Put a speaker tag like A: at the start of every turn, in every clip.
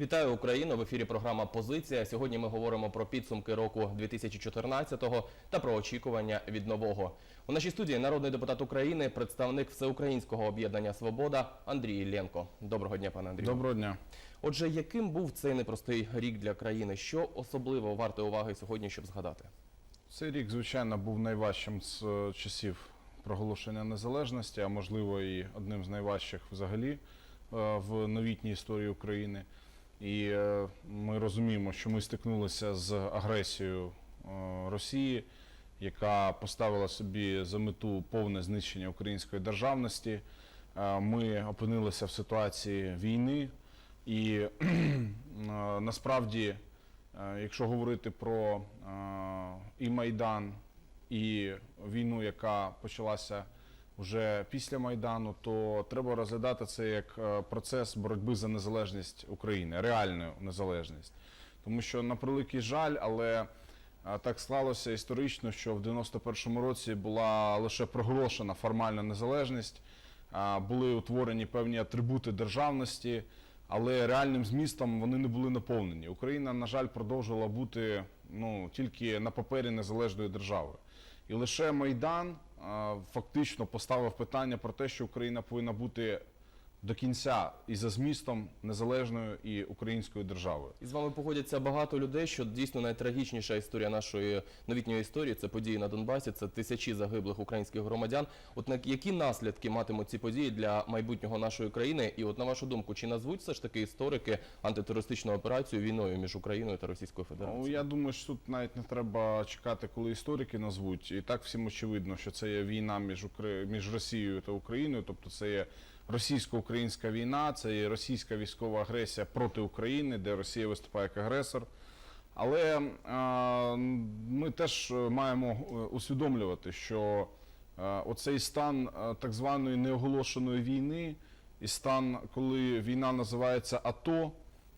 A: Вітаю Україну! В ефірі програма Позиція. Сьогодні ми говоримо про підсумки року 2014 та про очікування від нового. У нашій студії народний депутат України, представник Всеукраїнського об'єднання Свобода Андрій Іллєнко. Доброго дня, пане Андрію.
B: Доброго дня.
A: Отже, яким був цей непростий рік для країни? Що особливо варте уваги сьогодні, щоб згадати?
B: Цей рік, звичайно, був найважчим з е, часів проголошення незалежності, а можливо і одним з найважчих взагалі е, в новітній історії України. І е, ми розуміємо, що ми стикнулися з агресією е, Росії, яка поставила собі за мету повне знищення української державності. Е, Ми опинилися в ситуації війни, і насправді, якщо говорити про і Майдан, і війну, яка почалася вже після Майдану, то треба розглядати це як е, процес боротьби за незалежність України, реальну незалежність. Тому що, на превеликий жаль, але е, так склалося історично, що в 91-му році була лише проголошена формальна незалежність, були утворені певні атрибути державності, але реальним змістом вони не були наповнені. Україна, на жаль, продовжувала бути ну, тільки на папері незалежною державою. І лише Майдан фактично поставив питання про те, що Україна повинна бути до кінця і за змістом незалежною і українською державою.
A: І з вами погодяться багато людей, що дійсно найтрагічніша історія нашої новітньої історії це події на Донбасі, це тисячі загиблих українських громадян. От на які наслідки матимуть ці події для майбутнього нашої країни? І от на вашу думку, чи назвуть все ж таки історики антитерористичну операцію війною між Україною та Російською
B: Ну,
A: Федерацією?
B: я думаю, що тут навіть не треба чекати, коли історики назвуть. І так всім очевидно, що це є війна між Укра... між Росією та Україною, тобто це є російсько-українська війна, це є російська військова агресія проти України, де Росія виступає як агресор. Але е, ми теж маємо е, усвідомлювати, що е, оцей стан е, так званої неоголошеної війни і стан, коли війна називається АТО,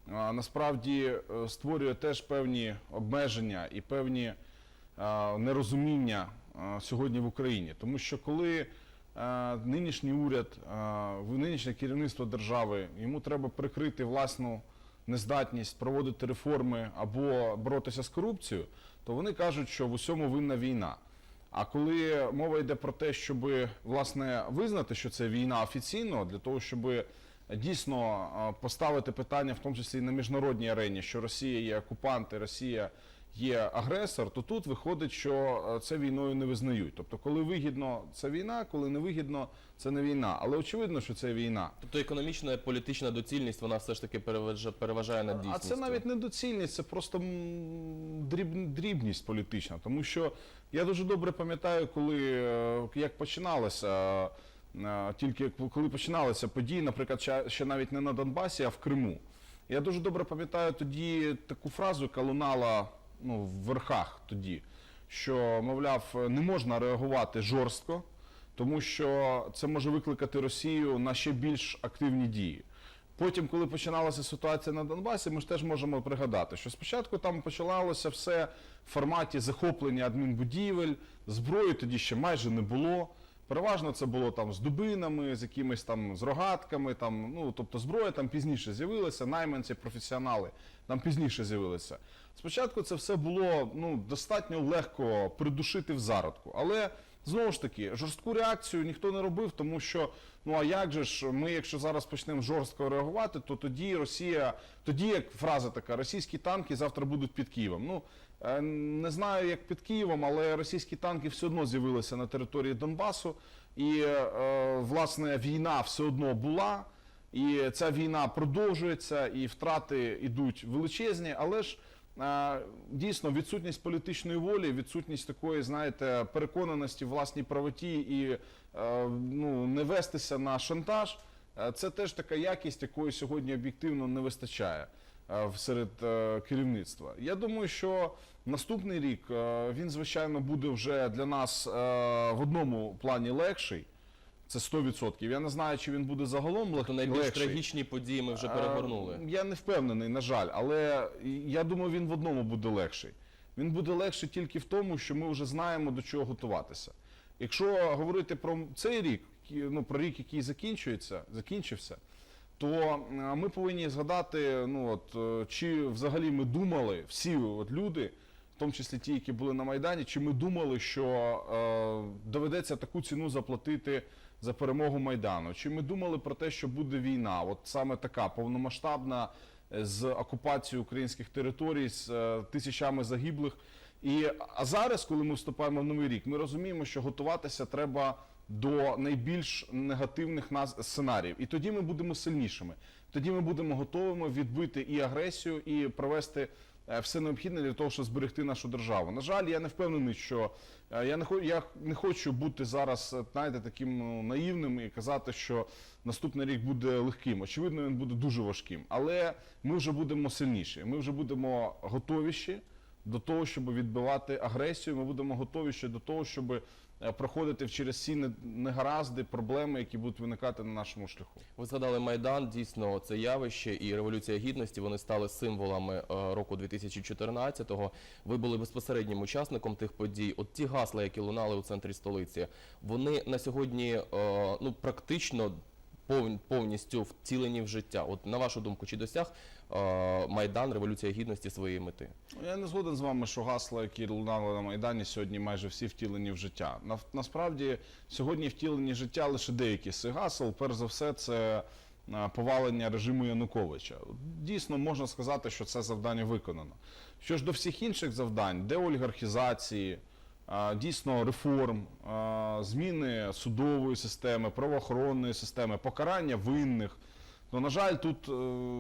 B: насправді е, створює теж певні обмеження і певні е, нерозуміння е, сьогодні в Україні. Тому що коли е, нинішній уряд, е, нинішнє керівництво держави, йому треба прикрити власну нездатність проводити реформи або боротися з корупцією, то вони кажуть, що в усьому винна війна. А коли мова йде про те, щоб власне визнати, що це війна офіційно, для того, щоб дійсно е, поставити питання, в тому числі і на міжнародній арені, що Росія є окупант і Росія є агресор, то тут виходить, що е, це війною не визнають. Тобто, коли вигідно це війна, коли не вигідно, це не війна. Але очевидно, що це війна.
A: Тобто економічна політична доцільність вона все ж таки переважа- переважає над
B: А це навіть не доцільність, це просто дріб, дрібність політична. Тому що я дуже добре пам'ятаю, коли е, як починалося. е, Тільки коли починалися події, наприклад, ще навіть не на Донбасі, а в Криму. Я дуже добре пам'ятаю тоді таку фразу, яка лунала ну, в верхах тоді, що, мовляв, не можна реагувати жорстко, тому що це може викликати Росію на ще більш активні дії. Потім, коли починалася ситуація на Донбасі, ми ж теж можемо пригадати, що спочатку там починалося все в форматі захоплення адмінбудівель, зброї тоді ще майже не було. Переважно це було там з дубинами, з якимись там з рогатками, там, ну тобто зброя там пізніше з'явилася, найманці, професіонали там пізніше з'явилися. Спочатку це все було ну, достатньо легко придушити в зародку, але знову ж таки жорстку реакцію ніхто не робив, тому що ну а як же ж ми, якщо зараз почнемо жорстко реагувати, то тоді Росія, тоді як фраза така, російські танки завтра будуть під Києвом. Ну не знаю, як під Києвом, але російські танки все одно з'явилися на території Донбасу, і е, власне війна все одно була. І ця війна продовжується, і втрати йдуть величезні, але ж е, дійсно відсутність політичної волі, відсутність такої, знаєте, переконаності в власній правоті і е, ну, не вестися на шантаж. е, Це теж така якість, якої сьогодні об'єктивно не вистачає е, серед е, керівництва. Я думаю, що наступний рік е, він, звичайно, буде вже для нас е, в одному плані легший. Це 100%. Я не знаю, чи він буде загалом.
A: Тобто найбільш
B: легший.
A: трагічні події ми вже перегорнули.
B: Е, Я не впевнений, на жаль, але я думаю, він в одному буде легший. Він буде легший тільки в тому, що ми вже знаємо до чого готуватися. Якщо говорити про цей рік, ну про рік, який закінчується, закінчився, то ми повинні згадати, ну от чи взагалі ми думали, всі от люди, тому числі ті, які були на Майдані, чи ми думали, що е, доведеться таку ціну заплатити за перемогу Майдану? Чи ми думали про те, що буде війна? От саме така повномасштабна е, з окупацією українських територій, з е, тисячами загиблих. І а зараз, коли ми вступаємо в новий рік, ми розуміємо, що готуватися треба до найбільш негативних нас сценаріїв. І тоді ми будемо сильнішими. Тоді ми будемо готовими відбити і агресію, і провести все необхідне для того, щоб зберегти нашу державу. На жаль, я не впевнений, що е, я не хочу, я не хочу бути зараз, е, знаєте, таким ну, наївним і казати, що наступний рік буде легким. Очевидно, він буде дуже важким. Але ми вже будемо сильніші. Ми вже будемо готовіші до того, щоб відбивати агресію. Ми будемо готові ще до того, щоб е, проходити через всі не- негаразди, проблеми, які будуть виникати на нашому шляху.
A: Ви згадали Майдан, дійсно це явище і Революція Гідності. Вони стали символами е, року 2014-го. Ви були безпосереднім учасником тих подій. От ті гасла, які лунали у центрі столиці, вони на сьогодні е, ну практично повністю втілені в життя. От на вашу думку, чи досяг е, Майдан Революція Гідності своєї мети?
B: Ну, Я не згоден з вами, що гасла, які лунали на Майдані, сьогодні майже всі втілені в життя. На- Насправді, сьогодні втілені в життя лише деякі з гасел. Перш за все, це е, повалення режиму Януковича. Дійсно, можна сказати, що це завдання виконано. Що ж до всіх інших завдань, деолігархізації, дійсно реформ, зміни судової системи, правоохоронної системи, покарання винних, то, на жаль, тут е,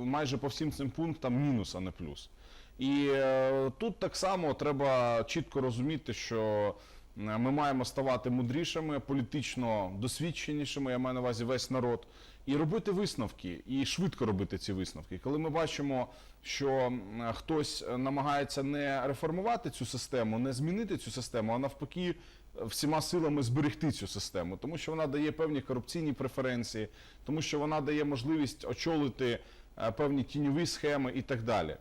B: майже по всім цим пунктам мінус, а не плюс. І е, тут так само треба чітко розуміти, що ми маємо ставати мудрішими, політично досвідченішими, я маю на увазі весь народ, і робити висновки, і швидко робити ці висновки. Коли ми бачимо, що хтось е, намагається не реформувати цю систему, не змінити цю систему, а навпаки, е, всіма силами зберегти цю систему, тому що вона дає певні корупційні преференції, тому що вона дає можливість очолити е, певні тіньові схеми і так далі.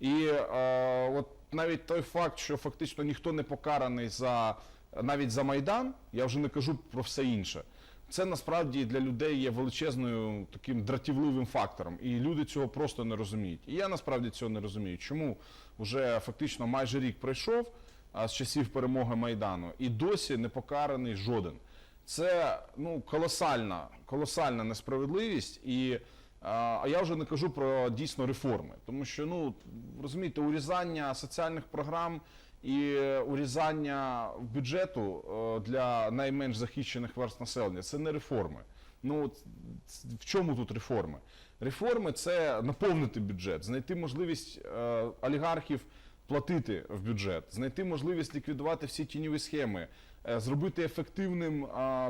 B: І е, от навіть той факт, що фактично ніхто не покараний за навіть за майдан, я вже не кажу про все інше. Це насправді для людей є величезною таким дратівливим фактором, і люди цього просто не розуміють. І я насправді цього не розумію. Чому вже фактично майже рік пройшов а, з часів перемоги майдану, і досі не покараний жоден. Це ну колосальна, колосальна несправедливість і. А я вже не кажу про дійсно реформи, тому що ну розумієте, урізання соціальних програм і е, урізання бюджету е, для найменш захищених верст населення це не реформи. Ну в чому тут реформи? Реформи це наповнити бюджет, знайти можливість е, олігархів платити в бюджет, знайти можливість ліквідувати всі тіньові схеми, зробити ефективним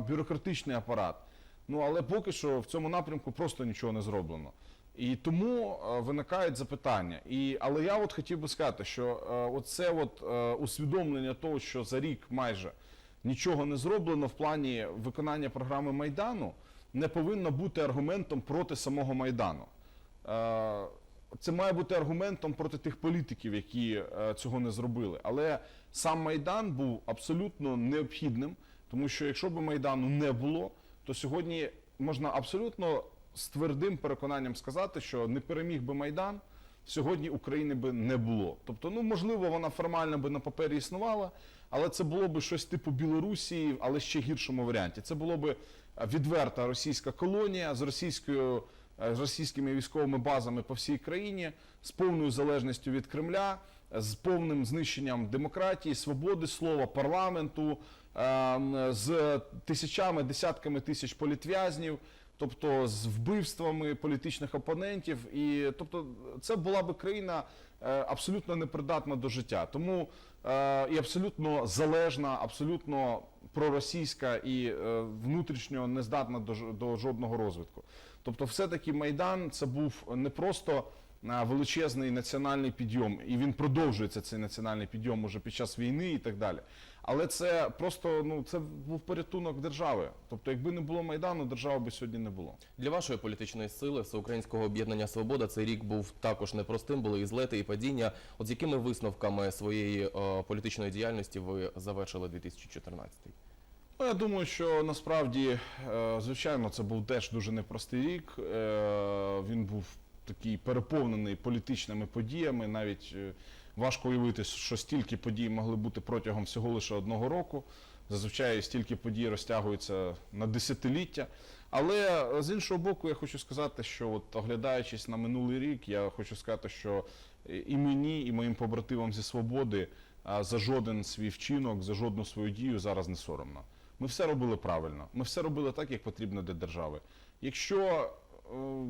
B: бюрократичний апарат. Ну але поки що в цьому напрямку просто нічого не зроблено. І тому е, виникають запитання. І, але я от хотів би сказати, що е, от, е, усвідомлення того, що за рік майже нічого не зроблено в плані виконання програми Майдану, не повинно бути аргументом проти самого Майдану. Це має бути аргументом проти тих політиків, які цього не зробили. Але сам Майдан був абсолютно необхідним, тому що якщо б Майдану не було, то сьогодні можна абсолютно з твердим переконанням сказати, що не переміг би Майдан, сьогодні України би не було. Тобто, ну можливо, вона формально би на папері існувала, але це було б щось типу Білорусі, але ще гіршому варіанті. Це було б відверта російська колонія з російською е, з російськими військовими базами по всій країні, з повною залежністю від Кремля, з повним знищенням демократії, свободи слова, парламенту, е, з тисячами, десятками тисяч політв'язнів. Тобто з вбивствами політичних опонентів, і тобто це була би країна е, абсолютно непридатна до життя, тому е, і абсолютно залежна, абсолютно проросійська і е, внутрішньо нездатна до, ж- до жодного розвитку. Тобто, все-таки Майдан це був не просто е, величезний національний підйом, і він продовжується цей національний підйом уже під час війни і так далі. Але це просто ну це був порятунок держави. Тобто, якби не було майдану, держави би сьогодні не було.
A: Для вашої політичної сили Всеукраїнського об'єднання Свобода цей рік був також непростим, були і злети, і падіння. От з якими висновками своєї е, політичної діяльності ви завершили 2014?
B: Ну, я думаю, що насправді, е, звичайно, це був теж дуже непростий рік. Е, Він був такий переповнений політичними подіями. Навіть важко уявити, що стільки подій могли бути протягом всього лише одного року. Зазвичай стільки подій розтягуються на десятиліття. Але е, з іншого боку, я хочу сказати, що от оглядаючись на минулий рік, я хочу сказати, що е, і мені, і моїм побратимам зі свободи за жоден свій вчинок, за жодну свою дію зараз не соромно. Ми все робили правильно. Ми все робили так, як потрібно для держави. Якщо е,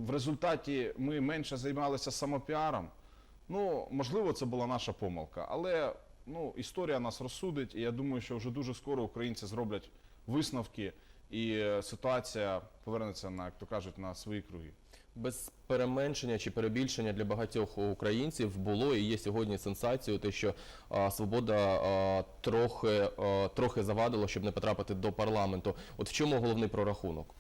B: в результаті ми менше займалися самопіаром, ну можливо, це була наша помилка, але ну історія нас розсудить, і я думаю, що вже дуже скоро українці зроблять висновки, і е, ситуація повернеться на, як то кажуть, на свої круги.
A: Без переменшення чи перебільшення для багатьох українців було і є сьогодні сенсацією, те, що а, свобода а, трохи, а, трохи завадила, щоб не потрапити до парламенту. От в чому головний прорахунок?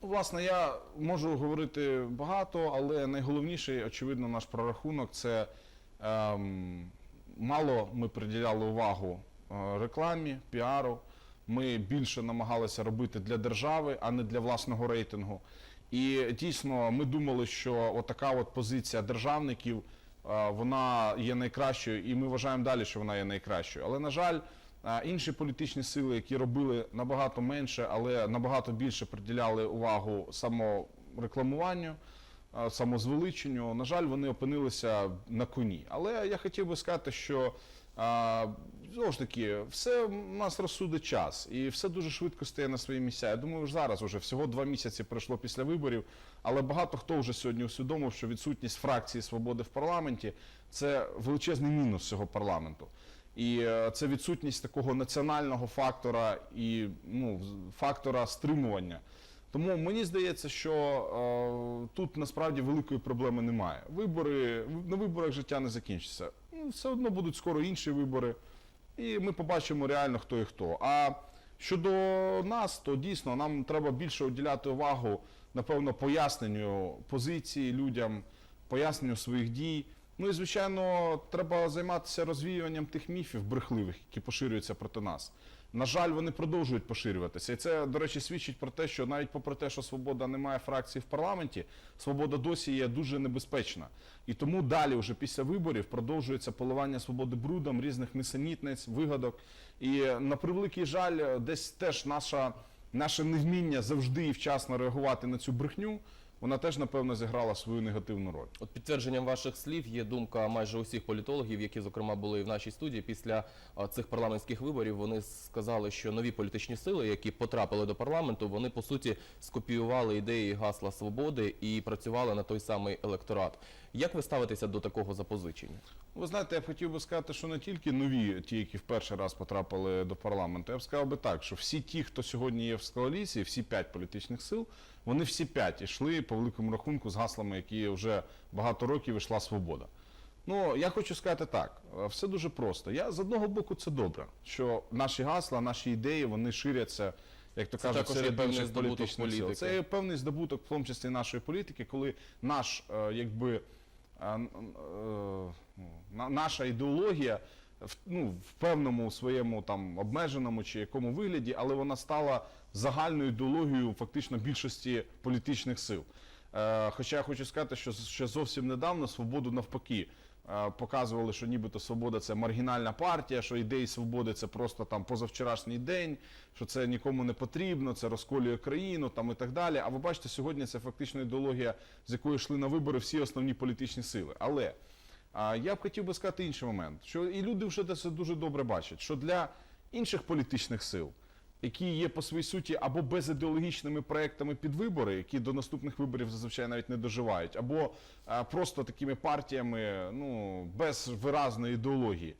B: Власне, я можу говорити багато, але найголовніший, очевидно, наш прорахунок це ем, мало ми приділяли увагу е, рекламі, піару. Ми більше намагалися робити для держави, а не для власного рейтингу. І дійсно, ми думали, що отака от позиція державників е, вона є найкращою, і ми вважаємо далі, що вона є найкращою. Але на жаль, інші політичні сили, які робили набагато менше, але набагато більше приділяли увагу саморекламуванню, самозвеличенню, на жаль, вони опинилися на коні. Але я хотів би сказати, що знову ж таки, все в нас розсудить час, і все дуже швидко стає на свої місця. Я думаю, ж зараз уже всього два місяці пройшло після виборів, але багато хто вже сьогодні усвідомив, що відсутність фракції свободи в парламенті це величезний мінус цього парламенту. І е, це відсутність такого національного фактора і ну, фактора стримування. Тому мені здається, що е, тут насправді великої проблеми немає. Вибори на виборах життя не закінчиться. Ну, все одно будуть скоро інші вибори, і ми побачимо реально хто і хто. А щодо нас, то дійсно нам треба більше уділяти увагу, напевно, поясненню позиції людям, поясненню своїх дій. Ну і звичайно, треба займатися розвіюванням тих міфів брехливих, які поширюються проти нас. На жаль, вони продовжують поширюватися. І це, до речі, свідчить про те, що навіть попри те, що свобода не має фракції в парламенті, свобода досі є дуже небезпечна. І тому далі, вже після виборів, продовжується поливання свободи брудом, різних несенітниць, вигадок. І на превеликий жаль, десь теж наша, наше невміння завжди і вчасно реагувати на цю брехню. Вона теж, напевно, зіграла свою негативну роль.
A: От підтвердженням ваших слів є думка майже усіх політологів, які зокрема були в нашій студії після цих парламентських виборів. Вони сказали, що нові політичні сили, які потрапили до парламенту, вони по суті скопіювали ідеї гасла свободи і працювали на той самий електорат. Як ви ставитеся до такого запозичення?
B: Ви знаєте, я б хотів би сказати, що не тільки нові, ті, які в перший раз потрапили до парламенту, я б сказав би так, що всі ті, хто сьогодні є в коаліції, всі п'ять політичних сил, вони всі п'ять йшли по великому рахунку з гаслами, які вже багато років йшла свобода. Ну, я хочу сказати так, е, все дуже просто. Я з одного боку це добре, що наші гасла, наші ідеї, вони ширяться, як то кажуть, серед
A: здобуток
B: політичних сил. Це є певний здобуток, в тому числі нашої політики, коли наш, е, якби, е, ну, на- наша ідеологія в, ну, в певному своєму там обмеженому чи якому вигляді, але вона стала загальною ідеологією фактично більшості політичних сил. Е, Хоча я хочу сказати, що ще зовсім недавно свободу навпаки. е, Показували, що нібито свобода це маргінальна партія, що ідеї свободи це просто там позавчорашній день, що це нікому не потрібно, це розколює країну там і так далі. А ви бачите, сьогодні це фактично ідеологія, з якої йшли на вибори всі основні політичні сили. Але а, я б хотів би сказати інший момент, що і люди вже це дуже добре бачать, що для інших політичних сил, які є по своїй суті або безідеологічними проектами під вибори, які до наступних виборів зазвичай навіть не доживають, або а, просто такими партіями ну, без виразної ідеології.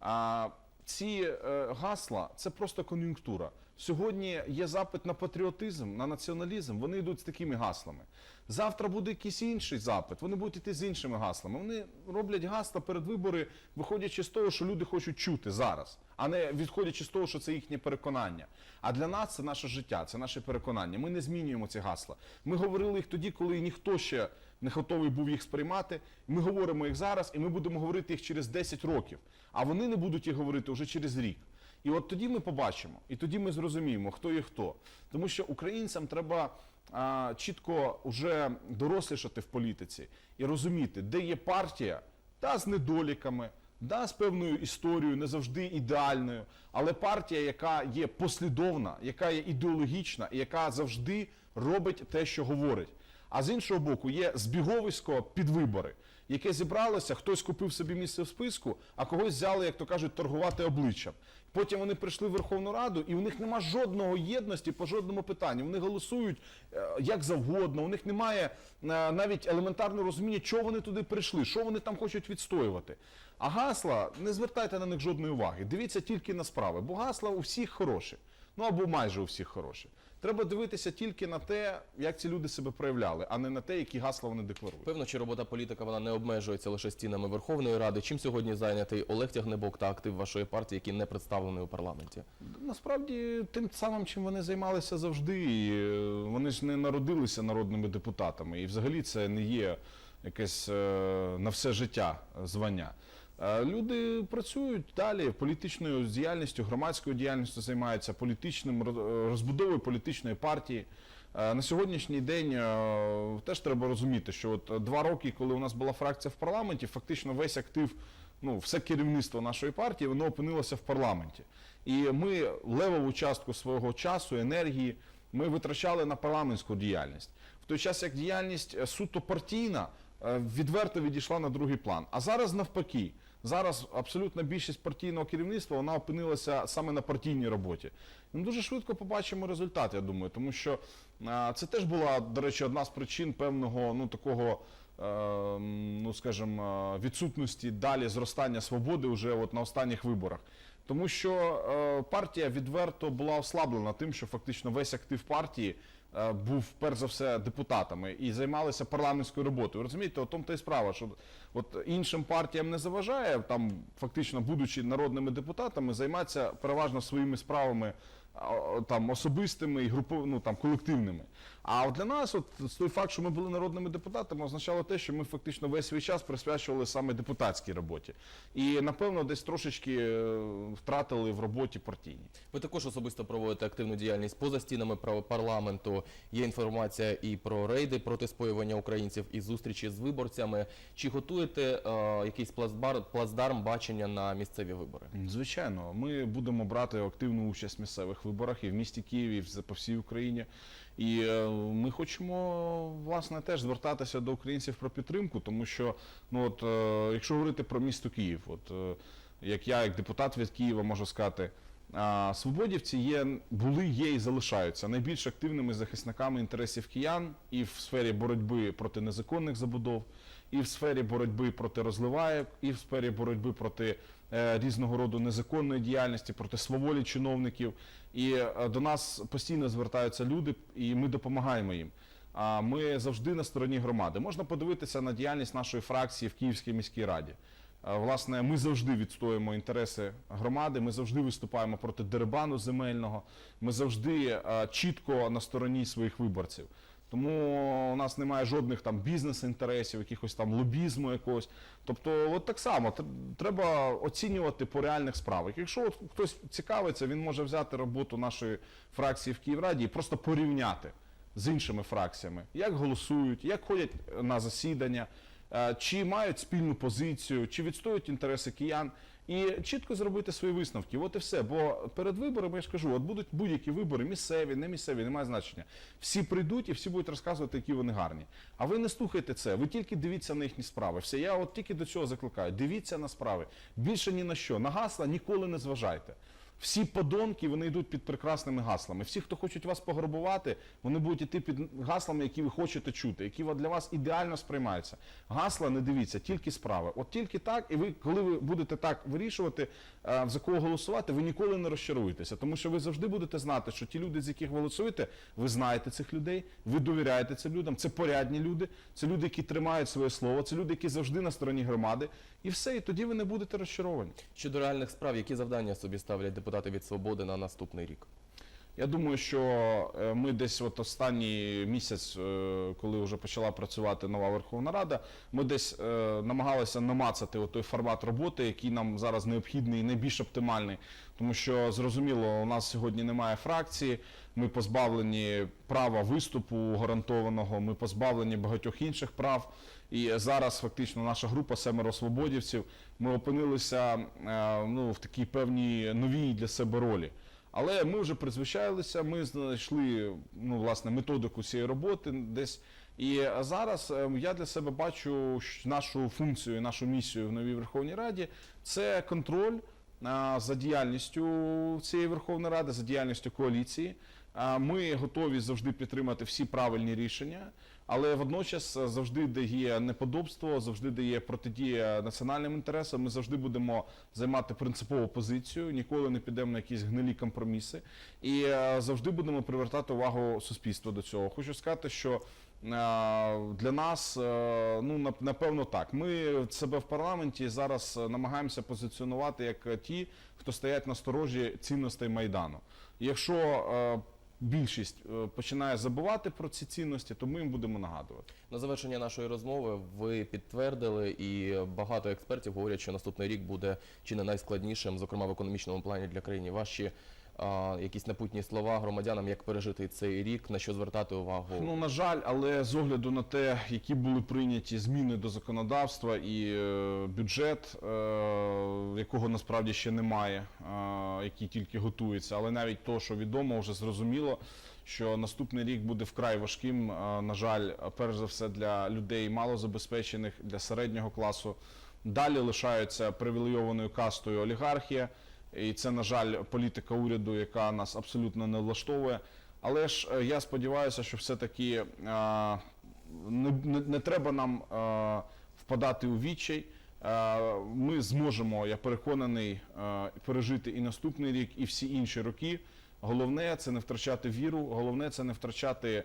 B: А, ці е, гасла це просто кон'юнктура. Сьогодні є запит на патріотизм, на націоналізм. Вони йдуть з такими гаслами. Завтра буде якийсь інший запит. Вони будуть йти з іншими гаслами. Вони роблять гасла перед вибори, виходячи з того, що люди хочуть чути зараз, а не відходячи з того, що це їхнє переконання. А для нас це наше життя, це наше переконання. Ми не змінюємо ці гасла. Ми говорили їх тоді, коли ніхто ще не готовий був їх сприймати. Ми говоримо їх зараз, і ми будемо говорити їх через 10 років. А вони не будуть їх говорити вже через рік. І от тоді ми побачимо, і тоді ми зрозуміємо, хто є хто. Тому що українцям треба а, чітко вже дорослішати в політиці і розуміти, де є партія, та з недоліками, да, з певною історією, не завжди ідеальною, але партія, яка є послідовна, яка є ідеологічна і яка завжди робить те, що говорить. А з іншого боку, є збіговисько під вибори, яке зібралося, хтось купив собі місце в списку, а когось взяли, як то кажуть, торгувати обличчям. Потім вони прийшли в Верховну Раду, і у них нема жодного єдності по жодному питанню. Вони голосують е, як завгодно. У них немає е, навіть елементарного розуміння, чого вони туди прийшли, що вони там хочуть відстоювати. А гасла не звертайте на них жодної уваги. Дивіться тільки на справи, бо гасла у всіх хороші. Ну або майже у всіх хороші. Треба дивитися тільки на те, як ці люди себе проявляли, а не на те, які гасла вони декларують.
A: Певно, що робота політика вона не обмежується лише стінами Верховної Ради. Чим сьогодні зайнятий Олег Тягнебок та актив вашої партії, який не представлений у парламенті?
B: Насправді тим самим, чим вони займалися завжди, і е, вони ж не народилися народними депутатами. І взагалі це не є якесь е, на все життя звання. Е, Люди працюють далі політичною діяльністю, громадською діяльністю займаються політичним роз- розбудовою політичної партії. Е, На сьогоднішній день е, теж треба розуміти, що от е, два роки, коли у нас була фракція в парламенті, фактично весь актив, ну все керівництво нашої партії, воно опинилося в парламенті. І ми левову частку свого часу, енергії ми витрачали на парламентську діяльність. В той час як діяльність е, суто партійна е, відверто відійшла на другий план. А зараз навпаки. Зараз абсолютна більшість партійного керівництва вона опинилася саме на партійній роботі. Ми дуже швидко побачимо результат, я думаю, тому що це теж була, до речі, одна з причин певного ну такого. Е, м, Ну, скажімо, е, відсутності далі зростання свободи вже от на останніх виборах. Тому що е, партія відверто була ослаблена тим, що фактично весь актив партії е, був перш за все депутатами і займалися парламентською роботою. Розумієте, от тому та й справа, що от іншим партіям не заважає там, фактично, будучи народними депутатами, займатися переважно своїми справами. Там особистими і групов, ну, там, колективними. А от для нас, от той факт, що ми були народними депутатами, означало те, що ми фактично весь свій час присвячували саме депутатській роботі. І напевно десь трошечки е, втратили в роботі партійній.
A: Ви також особисто проводите активну діяльність поза стінами пар- парламенту. Є інформація і про рейди проти споювання українців, і зустрічі з виборцями. Чи готуєте е, якийсь плацбар, плацдарм бачення на місцеві вибори?
B: Звичайно, ми будемо брати активну участь в місцевих виборах і в місті Києві, і по всій Україні. І е, ми хочемо власне теж звертатися до українців про підтримку, тому що ну от е, якщо говорити про місто Київ, от е, як я, як депутат від Києва, можу сказати. Свободівці є, були, є і залишаються найбільш активними захисниками інтересів киян і в сфері боротьби проти незаконних забудов, і в сфері боротьби проти розливаєк, і в сфері боротьби проти різного роду незаконної діяльності, проти сваволі чиновників. І е, до нас постійно звертаються люди, і ми допомагаємо їм. А ми завжди на стороні громади. Можна подивитися на діяльність нашої фракції в Київській міській раді. Е, Власне, ми завжди відстоюємо інтереси громади, ми завжди виступаємо проти дерибану земельного, ми завжди е, чітко на стороні своїх виборців. Тому у нас немає жодних там бізнес-інтересів, якихось там лобізму якогось. Тобто, от так само треба оцінювати по реальних справах. Якщо от хтось цікавиться, він може взяти роботу нашої фракції в Київраді і просто порівняти з іншими фракціями, як голосують, як ходять на засідання, е, чи мають спільну позицію, чи відстоюють інтереси киян. І чітко зробити свої висновки. От і все. Бо перед виборами я ж кажу, от будуть будь-які вибори, місцеві, не місцеві, немає значення. Всі прийдуть і всі будуть розказувати, які вони гарні. А ви не слухайте це, ви тільки дивіться на їхні справи. Все, я от тільки до цього закликаю. Дивіться на справи. Більше ні на що. На гасла ніколи не зважайте. Всі подонки вони йдуть під прекрасними гаслами. Всі, хто хочуть вас пограбувати, вони будуть йти під гаслами, які ви хочете чути, які для вас ідеально сприймаються. Гасла не дивіться, тільки справи. От тільки так, і ви, коли ви будете так вирішувати, е, за кого голосувати, ви ніколи не розчаруєтеся, тому що ви завжди будете знати, що ті люди, з яких голосуєте, ви знаєте цих людей, ви довіряєте цим людям. Це порядні люди, це люди, які тримають своє слово, це люди, які завжди на стороні громади, і все, і тоді ви не будете розчаровані.
A: Щодо реальних справ, які завдання собі ставлять депутати від свободи на наступний рік?
B: Я думаю, що е, ми десь от останній місяць, е, коли вже почала працювати нова Верховна Рада, ми десь е, намагалися намацати той формат роботи, який нам зараз необхідний і найбільш оптимальний. Тому що зрозуміло, у нас сьогодні немає фракції, ми позбавлені права виступу гарантованого, ми позбавлені багатьох інших прав. І зараз фактично наша група семеро свободівців. Ми опинилися е, ну, в такій певній новій для себе ролі. Але ми вже призвичайлися, ми знайшли ну, власне, методику цієї роботи десь. І зараз е, я для себе бачу нашу функцію, нашу місію в новій Верховній Раді це контроль за діяльністю цієї Верховної Ради, за діяльністю коаліції. Ми готові завжди підтримати всі правильні рішення, але водночас завжди, де є неподобство, завжди де є протидія національним інтересам, ми завжди будемо займати принципову позицію, ніколи не підемо на якісь гнилі компроміси і завжди будемо привертати увагу суспільства до цього. Хочу сказати, що для нас, е, ну нап- напевно, так. Ми себе в парламенті зараз е, намагаємося позиціонувати як е, ті, хто стоять на сторожі цінностей майдану. Якщо е, більшість е, починає забувати про ці цінності, то ми їм будемо нагадувати.
A: На завершення нашої розмови ви підтвердили, і багато експертів говорять, що наступний рік буде чи не найскладнішим, зокрема в економічному плані для країни. Ваші якісь напутні слова громадянам, як пережити цей рік, на що звертати увагу?
B: Ну на жаль, але з огляду на те, які були прийняті зміни до законодавства і е, бюджет, е, якого насправді ще немає, е, який тільки готується, але навіть то, що відомо, вже зрозуміло. Що наступний рік буде вкрай важким, на жаль, перш за все для людей малозабезпечених, для середнього класу. Далі лишаються привілейованою кастою олігархія, і це, на жаль, політика уряду, яка нас абсолютно не влаштовує. Але ж е, я сподіваюся, що все-таки е, не, не, не треба нам е, впадати у відчай. Ми зможемо, я переконаний, пережити і наступний рік, і всі інші роки. Головне це не втрачати віру, головне це не втрачати,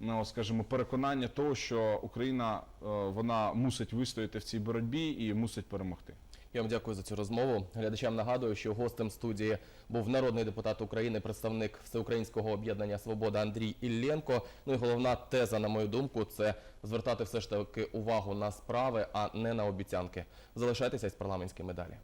B: ну, скажімо, переконання того, що Україна вона мусить вистояти в цій боротьбі і мусить перемогти.
A: Я вам дякую за цю розмову. Глядачам нагадую, що гостем студії був народний депутат України, представник Всеукраїнського об'єднання Свобода Андрій Ілленко. Ну і головна теза, на мою думку, це звертати все ж таки увагу на справи, а не на обіцянки. Залишайтеся з парламентськими далі.